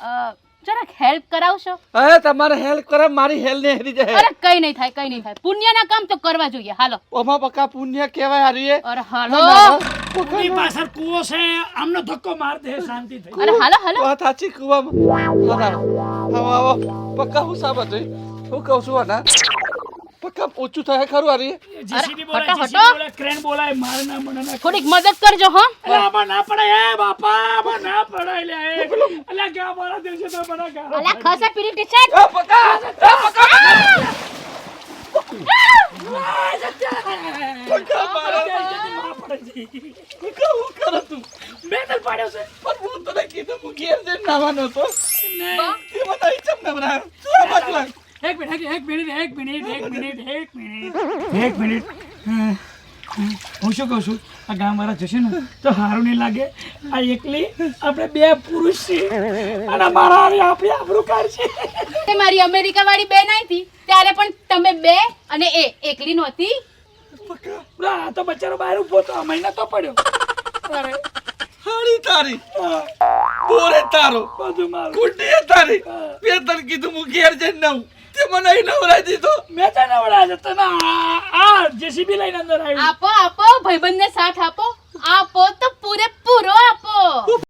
અ, જરાક હેલ્પ કરાવશો? અરે તમારે હેલ્પ કરે મારી હેલ્પ ને હેરી જાય. અરે કઈ નહીં થાય કઈ નહીં થાય. પુણ્યના કામ તો કરવા જોઈએ. હાલો. ઓમાં પક્કા પુણ્ય કહેવાય હારી એ અરે હાલો. કુકરી પાછળ કૂવો છે આમનો ધક્કો માર દે શાંતિ થઈ અરે હાલો હાલો. વાત સાચી કુવામાં. આવો આવો. પક્કા હું સાબત હું કહું છું આના પક્કા ઓછું થાય ખરું હારી જીસીબી બોલાય જીસીબી બોલાય ક્રેન બોલાય મારે ના મને થોડીક મદદ કરજો હો. અલા ના પડે એ બાપા આમાં ના પડે લે. અલા ગા મારા દિવસે તો મને અલા ખસે પીરી ટીચર એ પકા! એ પકા! કીધું હું ઘેર જઈને નાવાનો હતો. નહીં. તે મને અહીં ચમ નવરા શું આ બાજુ લાગ? એક મિનિટ એક મિનિટ એક મિનિટ એક મિનિટ એક મિનિટ એક મિનિટ. હા, શું કહું છું? આ ગામ વાળા જશે ને તો સારું નહીં લાગે. આ એકલી આપણે બે પુરુષ છીએ. અને મારા હારે આપણું કાર છે. તે મારી અમેરિકા વાળી બેન આવી હતી ત્યારે પણ તમે બે અને એ એકલી નહોતી. આ તો બચારો બહાર ઊભો તો મહિના તો પડ્યો. અરે. હાડી તારી. હા, બોરે તારો. બધું મારું. તારી. બે તને કીધું હું ઘેર જઈને નાઉં તે મને અહીં નવરાઈ દીધો. મેં તને વડા છે તને આ જેસીબી લઈને અંદર આવ્યું. આપો આપો ભાઈબંધને સાથ આપો.